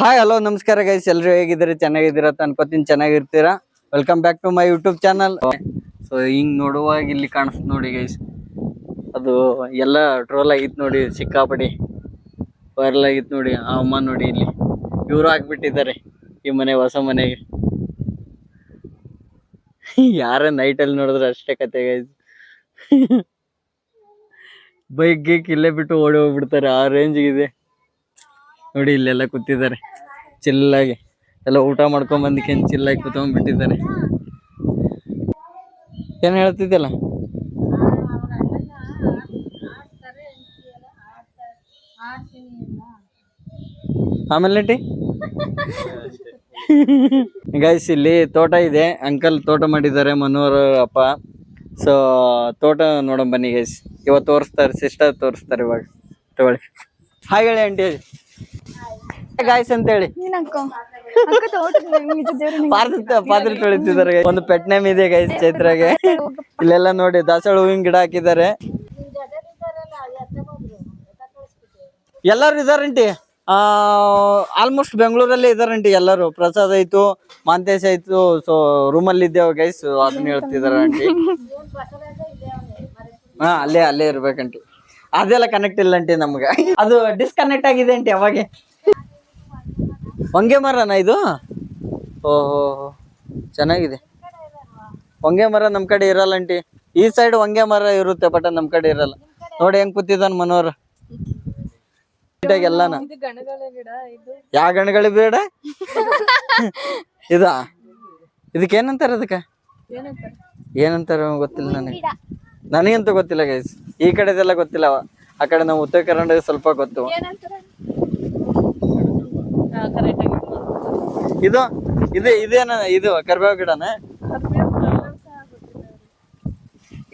Hi hello ನಮಸ್ಕಾರ guys ಎಲ್ರು ಹೇಗಿದ್ದೀರಾ? ಚೆನ್ನಾಗಿದ್ದೀರಾ ಅನ್ಕೋತೀನಿ. ಚೆನ್ನಾಗಿರ್ತೀರಾ? Welcome back to my YouTube channel so ಹಿಂಗ್ ನೋಡುವಾಗ ಇಲ್ಲಿ ಕಾಣಿಸ್ತು ನೋಡಿ ಗೈಸ್ ಅದು ಎಲ್ಲ ಟ್ರೋಲ್ ಆಗಿತ್ತು ನೋಡಿ ಸಿಕ್ಕಾಪಡಿ ವೈರಲ್ ಆಗಿತ್ತು ನೋಡಿ, ಆ ಅಮ್ಮ ನೋಡಿ ಇಲ್ಲಿ. ಇವರು ಹಾಕ್ಬಿಟ್ಟಿದ್ದಾರೆ ಈ ಮನೆ, ಹೊಸ ಮನೆಗೆ. ಯಾರ ನೈಟಲ್ಲಿ ನೋಡಿದ್ರೆ ಅಷ್ಟೇ ಕತೆ ಗೈಸ್ ಬೈಕ್ ಗೀಕ್ ಇಲ್ಲೇ ಬಿಟ್ಟು ಓಡಿ ಹೋಗ್ಬಿಡ್ತಾರೆ. ಆ ರೇಂಜ್ಗಿದೆ ನೋಡಿ, ಇಲ್ಲೆಲ್ಲ ಕೂತಿದ್ದಾರೆ. ಚಿಲ್ಲಾಗಿ. ಎಲ್ಲ ಊಟ ಮಾಡ್ಕೊಂಡ್ ಬಂದಿಕೇನ್ ಚಿಲ್ಲಾಗಿ ಕೂತ್ಕೊಂಡ್ಬಿಟ್ಟಿದ್ದಾರೆ ಏನ್ ಹೇಳ್ತಿದ್ದಲ್ಲ ಆಮೇಲೆ ಟಿ ಗೈಸ್ ಇಲ್ಲಿ ತೋಟ ಇದೆ. ಅಂಕಲ್ ತೋಟ ಮಾಡಿದ್ದಾರೆ, ಮನೋಹರ ಅಪ್ಪ. ಸೊ ತೋಟ ನೋಡೋಣ ಬನ್ನಿ ಗೈಸ್ ಇವತ್ತು ತೋರಿಸ್ತಾರೆ ಸಿಸ್ಟರ್ ತೋರಿಸ್ತಾರೆ ಇವಾಗ. ತಗೊಳ್ಳಿ. ಹಾಯ್ ಹೇಳಿ ಆಂಟಿ ಗಾಯ್ಸ್ ಅಂತ ಹೇಳಿ ಪಾತ್ರ ತೊಳಿತಿದ್ದಾರೆ. ಒಂದು ಪೆಟ್ ನೇಮ್ ಇದೆ ಗೈಸ್ ಚೈತ್ರಗೆ. ಇಲ್ಲೆಲ್ಲ ನೋಡಿ ದಾಸವಾಳ ಹೂವಿನ ಗಿಡ ಹಾಕಿದ್ದಾರೆ. ಎಲ್ಲರೂ ಇದಾರಂಟಿ ಆ ಆಲ್ಮೋಸ್ಟ್ ಬೆಂಗಳೂರಲ್ಲೇ ಇದಾರಂಟಿ ಎಲ್ಲರೂ? ಪ್ರಸಾದ್ ಆಯ್ತು ಮಾಂತೇಶ್ ಆಯ್ತು ಸೊ ರೂಮಲ್ಲಿ ಇದ್ದೇವೆ ಗೈಸ್ ಅದನ್ನ ಹೇಳ್ತಿದಾರ ಆಂಟಿ ಹಾ ಅಲ್ಲೇ ಅಲ್ಲೇ ಇರ್ಬೇಕಂಟಿ. ಅದೆಲ್ಲ ಕನೆಕ್ಟ್ ಇಲ್ಲ ಅಂಟಿ ನಮ್ಗೆ. ಅದು ಡಿಸ್ಕನೆಕ್ಟ್ ಆಗಿದೆ ಅಂಟಿ ಅವಾಗೆ. ಹೊಂಗೆ ಮರನಾ ಇದು? ಓಹೋ ಚೆನ್ನಾಗಿದೆ. ಹೊಂಗೆ ಮರ ನಮ್ಮ ಕಡೆ ಇರಲ್ಲ ಅಂಟಿ ಈ ಸೈಡ್ ಹೊಂಗೆ ಮರ ಇರುತ್ತೆ ಬಟ್ ನಮ್ಮ ಕಡೆ ಇರಲ್ಲ. ನೋಡಿ ಹೆಂಗ್ ಕೂತಿದ್ದಾನ ಮನೋರ ಎಲ್ಲಾನ ಯಾವ ಗಣಗಳು ಬೇಡ? ಇದ? ಇದಕ್ಕೆ ಏನಂತಾರ ಅದಕ್ಕೆ? ಏನಂತಾರ ಗೊತ್ತಿಲ್ಲ ನನಗೆ. ನನಗಂತೂ ಗೊತ್ತಿಲ್ಲ ಗೈಸ್ ಈ ಕಡೆದೆಲ್ಲ ಗೊತ್ತಿಲ್ಲ ಆ ಕಡೆ ನಾವು ಉತ್ತರ ಕರ್ನಾಟಕ ಸ್ವಲ್ಪ ಗೊತ್ತು. ಇದು ಇದು ಇದೇನ ಇದು ಕರ್ಬೇವು ಗಿಡನ?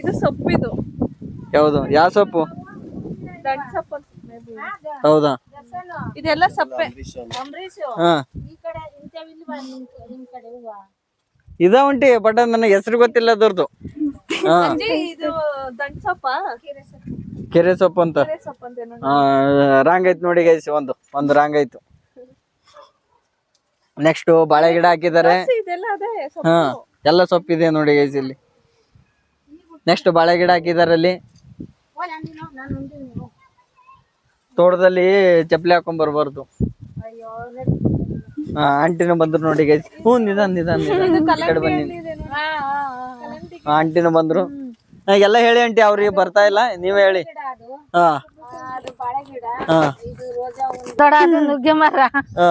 ಇದು ಸೊಪ್ಪಿದು ಯಾವುದು? ಯಾವ ಸೊಪ್ಪು. ಹೌದಾ? ಇದೆಲ್ಲ ಸೊಪ್ಪೆ. ಹಾ. ಇದ ಉಂಟಿ ಬಟ್ ನನಗೆ ಹೆಸರು ಗೊತ್ತಿಲ್ಲ ಅದ್ರದ್ದು. ಕೆರೆ ಸೊಪ್ಪು ಅಂತ. ರಾಂಗ್ ಐತ್ ನೋಡಿ ಗೈಸ್ ಒಂದು ಒಂದು ರಾಂಗ್ ಆಯ್ತು. ನೆಕ್ಸ್ಟ್ ಬಾಳೆ ಗಿಡ ಹಾಕಿದ್ದಾರೆ. ಇದೆಲ್ಲ ಅದೇ ಸೊಪ್ಪು. ಹಾ ಎಲ್ಲ ಸೊಪ್ಪಿದೆ ನೋಡಿ ಗೈಸ್ ಇಲ್ಲಿ. ನೆಕ್ಸ್ಟ್ ಬಾಳೆ ಗಿಡ ಹಾಕಿದ್ದಾರೆ ಅಲ್ಲಿ. ತೋಟದಲ್ಲಿ ಚಪ್ಪಲಿ ಹಾಕೊಂಡ್ ಬರ್ಬಾರ್ದು. ಆಂಟಿನ ಬಂದ್ರು ನೋಡಿ ಗೈಸ್ ಹ್ಞೂ ನಿಧಾನ ನಿಧಾನ ಕಡೆ ಬನ್ನಿ. ಆಂಟಿನ ಬಂದ್ರು. ಎಲ್ಲ ಹೇಳಿ ಆಂಟಿ ಅವ್ರಿಗೆ ಬರ್ತಾ ಇಲ್ಲ. ನೀವೇ ಹೇಳಿ. ಹಾ. ಹಾ.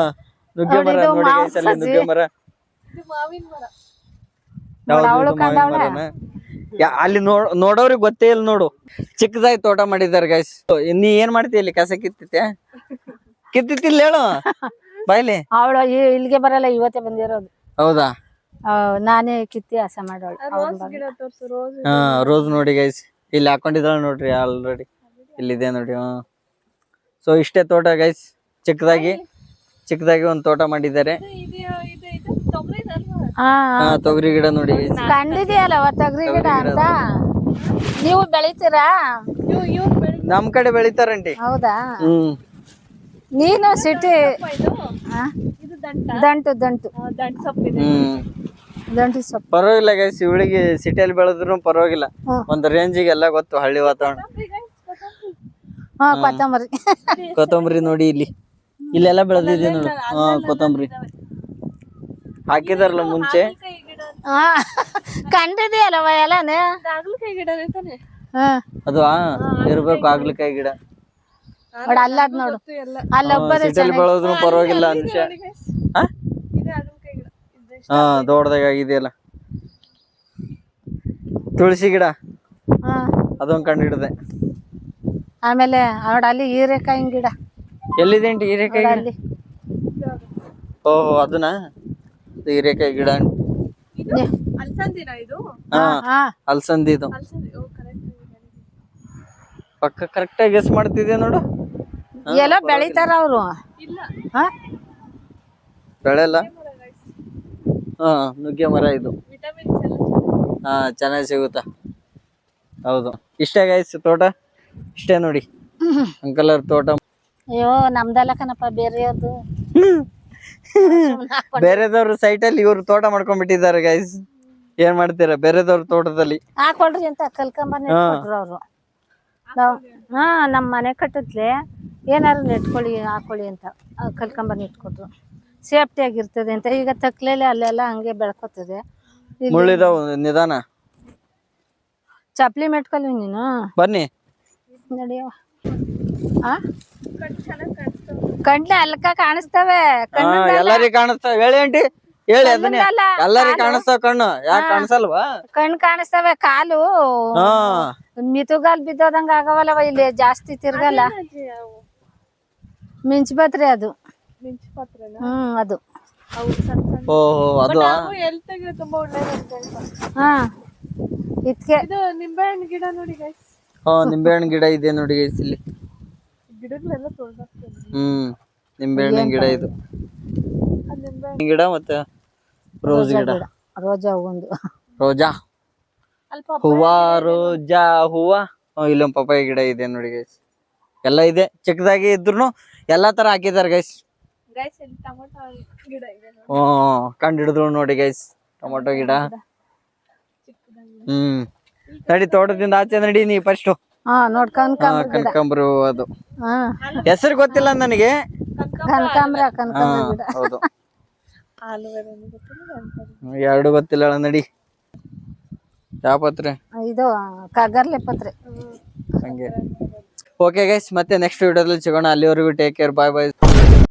ನುಗ್ಗೆ ಮರ ನೋಡಿ ಅಲ್ಲಿ ನುಗ್ಗೆ ಮರ ಇದು ಮಾವಿನ ಮರ. ಯಾವ್ದು ಇದು ಮಾವಿನ ಮರನ? ಯಾ- ಅಲ್ಲಿ ನೋಡ್ ನೋಡೋರಿಗೆ ಗೊತ್ತೇ ಇಲ್ಲ ನೋಡು. ಚಿಕ್ಕದಾಗಿ ತೋಟ ಮಾಡಿದ್ದಾರೆ ಗೈಸ್ ನೀ ಏನ್ ಮಾಡ್ತಿ ಇಲ್ಲಿ? ಕಸ ಕಿತ್ತಿತ್ತೆ ಕಿತ್ತಿತ್ತಿಲ್ಲ ಹೇಳು. ಬಾಯ್ಲಿ. ಅವಳು ಇಲ್ಲಿಗೆ ಬರಲ್ಲ ಇವತ್ತೇ ಬಂದಿರೋದು. ಹೌದಾ? ನಾನೇ ಕಿತ್ತಿ ಹಸ ಮಾಡೋಳು. ರೋಸ್ ಗಿಡ ತೋರ್ಸು ರೋಸ್ ಹಾ ರೋಸ್ ನೋಡಿ ಗೈಸ್ ಇಲ್ಲಿ ಹಾಕೊಂಡಿದ್ದಾಳೆ ನೋಡ್ರಿ ಆಲ್ರೆಡಿ ಇಲ್ಲಿದೆ ನೋಡಿ ಹಾ. ಸೊ ಇಷ್ಟೇ ತೋಟ ಗೈಸ್ ಚಿಕ್ಕದಾಗಿ. ಚಿಕ್ಕದಾಗಿ ಒಂದು ತೋಟ ಮಾಡಿದ್ದಾರೆ. ಇದು ಇದು ಇದು ತೊಗರಿ ಹಾ ಹಾ. ತೊಗರಿ ಗಿಡ ನೋಡಿ. ಕಂಡಿದೆಯಲ್ಲ ತೊಗರಿ ಗಿಡ ಅಂತ? ನೀವು ಬೆಳಿತೀರಾ? ನಮ್ ಕಡೆ ಬೆಳಿತಾರಂಟಿ. ಹೌದಾ? ಹ್ಮ್. ನೀನು ಸಿಟಿ ಇದು. ಇದು ದಂಟ. ದಂಟು ಹ್ಮ್. ದಂಟು ಸೊಪ್ಪು. ಪರವಾಗಿಲ್ಲ ಗೈಸ್ ಇವಳಿಗೆ ಸಿಟಿಯಲ್ಲಿ ಬೆಳೆದ್ರು ಪರವಾಗಿಲ್ಲ. ಹ್ಮ್. ಒಂದು ರೇಂಜಿಗೆ ಎಲ್ಲ ಗೊತ್ತು ಹಳ್ಳಿ ವಾತಾವರಣ. ಹಾ ಕೊತ್ತಂಬರಿ. ಕೊತ್ತಂಬರಿ ನೋಡಿ ಇಲ್ಲಿ. ಇಲ್ಲೆಲ್ಲ ಬೆಳೆದಿದೆ ನೋಡು. ಹಾ ಕೊತ್ತಂಬರಿ. ಹಾಕಿದಾರಲ್ಲ ಮುಂಚೆ? ಕಂಡಿದೆಯಲ್ಲ ಗಿಡ ಹಾ ಕಂಡಿದೆಯಲ್ಲವ ಎಲ್ಲಾನೇ ಹಾಗಲಕಾಯಿ ಹಾ. ಅದು ಇರ್ಬೇಕು ಆಗ್ಲಿಕಾಯಿ ಗಿಡ. ನೋಡು ಅಲ್ಲದ್ ನೋಡು. ಬೆಳೆದ್ರು ಪರವಾಗಿಲ್ಲ ಅನುಷ ಹಾ? ಇದೆ ಹಾಗಲಕಾಯಿ ಗಿಡ. ಇದೆ ಹಾ ದೊಡ್ಡದಾಗ ಆಗಿದೆಯಲ್ಲ ತುಳಸಿ ಗಿಡ. ಹಾ. ಅದೊಂದು ಕಂಡು ಹಿಡ್ದೆ ಆಮೇಲೆ ಅವಡ ಅಲ್ಲಿ ಹೀರೆಕಾಯಿ ಗಿಡ. ಎಲ್ಲಿದೆ ಹೀರೆಕಾಯಿ ಗಿಡ? ಅಲ್ಲಿ. ಓಹೋ ಅದನ್ನ? ಇದು ಹೀರೆಕಾಯಿ ಗಿಡ. ಇದು ಅಲ್ಸಂದಿನ ಇದು? ಹಾ ಹಾ ಅಲ್ಸಂದಿ ಇದು ಅಲ್ಸಂದಿ ಓ ಕರೆಕ್ಟ್ ಪಕ್ಕ ಕರೆಕ್ಟಾಗಿ ಗೆಸ್ ಮಾಡ್ತಿದ್ದೆ ನೋಡು? ಎಲ್ಲ ಬೆಳಿತಾರ ಅವರು. ಇಲ್ಲ. ಹಾ? ಬೆಳೆಲ್ಲ ಹಾ ನುಗ್ಗೆ ಮರ ಇದು. ವಿಟಮಿನ್ಸ್ ಎಲ್ಲ ಹಾ ಚೆನ್ನಾಗಿ ಸಿಗುತ್ತಾ? ಹೌದು. ಇಷ್ಟೇ ಗೈಸ್ ತೋಟ? ಇಷ್ಟೇ ನೋಡಿ. ಅಂಕಲ್ ಅವ್ರ ತೋಟ ಅಯ್ಯೋ ನಮ್ದಲ್ಲ ಕಣಪ್ಪ ಬೇರೆಯವ್ರದ್ದು ಬೇರೆದವ್ರ ಸೈಟ್ ಅಲ್ಲಿ ಇವ್ರು ತೋಟ ಮಾಡ್ಕೊಂಡ್ಬಿಟ್ಟಿದ್ದಾರೆ ಗೈಸ್ ಏನ್ ಮಾಡ್ತೀರಾ? ಬೇರೆದವ್ರ ತೋಟದಲ್ಲಿ. ಹಾಕೊಳ್ರಿ ಅಂತ ಕಲ್ಕೊಂಬಂದ್ ಅವ್ರು. ಹಾ ನಮ್ ಮನೆ ಕಟ್ಟತ್ಲೆ ಏನಾರು ನೆಟ್ಕೊಳ್ಳಿ ಹಾಕೊಳ್ಳಿ ಅಂತ ಕಲ್ಕೊಂಬಂದ್ ಇಟ್ಕೊಟ್ರು. ಸೇಫ್ಟಿ ಆಗಿರ್ತದೆ ಅಂತ. ಈಗ ತಕ್ಲೇಲೆ ಅಲ್ಲೆಲ್ಲ ಹಂಗೆ ಬೆಳ್ಕೊತದೆ. ಮುಳ್ಳಿದಾವ್ ನಿಧಾನ. ಚಪ್ಲಿ ಮೆಟ್ಕೊಳ್ಳಿ ನೀನು. ಬನ್ನಿ. ನಡಿಯೋ ಆ? ಕಣ್ಲೆ ಅಲ್ಕ ಕಾಣಿಸ್ತವೆ. ಹಾ ಎಲ್ಲರಿಗೂ ಕಾಣಿಸ್ತಾವ. ಹೇಳಿ ಆಂಟಿ ಹೇಳಿ ಅದನ್ನೇ. ಕಣ್ಣಿಂದಲ್ಲ, ಎಲ್ಲರಿಗೂ ಕಾಣಿಸ್ತಾವ ಕಣ್ಣು. ಯಾಕೆ ಕಾಣಿಸಲ್ವಾ? ಕಣ್ ಕಾಣಿಸ್ತವೆ ಕಾಲು. ಹಾ. ಮಿತುಗಾಲ್ ಬಿದ್ದೋದಂಗ ಆಗವಲ್ಲವ ಇಲ್ಲಿ ಜಾಸ್ತಿ ತಿರ್ಗಲ್ಲ. ಮಿಂಚ್ ಬತ್ರಿ ಅದು ಹ್ಮ್ ಅದು. ಓಹೋ ಅದು ಅವು ತುಂಬಾ ಒಳ್ಳೇದಂತ ಹಾ. ಇದ್ಕೆ. ಇದು ನಿಂಬೆಹಣ್ಣು ಗಿಡ ನೋಡಿ ಗೈಸ್ ಹಾ ನಿಂಬೆಹಣ್ಣು ಗಿಡ ಇದೆ ನೋಡಿ guys ಇಲ್ಲಿ. ಗಿಡಗಳೆಲ್ಲ ತೊಳ್ದಾಕ್ತೇನೆ. ಹ್ಮ್ ನಿಂಬೆಹಣ್ಣಿನ ಗಿಡ ಇದು. ಅದು ನಿಂಬೆ ಗಿಡ ಮತ್ತೆ ರೋಸ್ ಗಿಡ. ರೋಜಾ ಒಂದು ರೋಜಾ? ಅಲ್ಪ ಹೂವ ರೋಜಾ ಹೂವ. ಹ್ಮ್, ಇಲ್ಲೊಂದ್ ಪಪ್ಪಾಯ ಗಿಡ ಇದೆ ನೋಡಿ ಗೈಸ್ ಎಲ್ಲ ಇದೆ. ಚಿಕ್ಕದಾಗಿ ಇದ್ರು ಎಲ್ಲಾ ತರ ಹಾಕಿದಾರೆ ಗೈಸ್ ಗೈಸ್ ಇಲ್ಲಿ ಟೊಮೊಟೊ ಗಿಡ ಇದೆ ನೋಡಿ. ಹ್ಮ್ ಕಂಡು ಹಿಡಿದ್ರು ನೋಡಿ ಗೈಸ್ ಟೊಮೊಟೊ ಗಿಡ. ಹ್ಮ್. ನಡಿ ತೋಟದಿಂದ ಆಚೆ ನಡಿ ನೀ ಫಸ್ಟ್ ಹಾ ನೋಡ್ ಕನಕಾಂಬ್ರ ಗಿಡ. ಕನಕಾಂಬರ ಹೂವು ಅದು. ಹಾ. ಹೆಸರು ಗೊತ್ತಿಲ್ಲ ನನಗೆ. ಕನಕಾಂಬ್ರ ಹಾ ಕನಕಾಂಬ್ರ ಗಿಡ. ಹೌದು. ಆಲೂಗಡ್ಡೆ ಗೊತ್ತಿಲ್ಲ ಎರಡು ಗೊತ್ತಿಲ್ಲ ಅಣ್ಣ, ನಡಿ. ಯಾಪತ್ರೆ ಇದು ಕಗರ್ಲೆ ಪತ್ರೆ. ಹಂಗೆ. ಓಕೆ ಗೈಸ್ ಮತ್ತೆ ನೆಕ್ಸ್ಟ್ ವಿಡಿಯೋದಲ್ಲಿ ಸಿಗೋಣ. ಅಲ್ಲಿವರೆಗೂ ಟೇಕ್ ಕೇರ್ ಬಾಯ್ ಬಾಯ್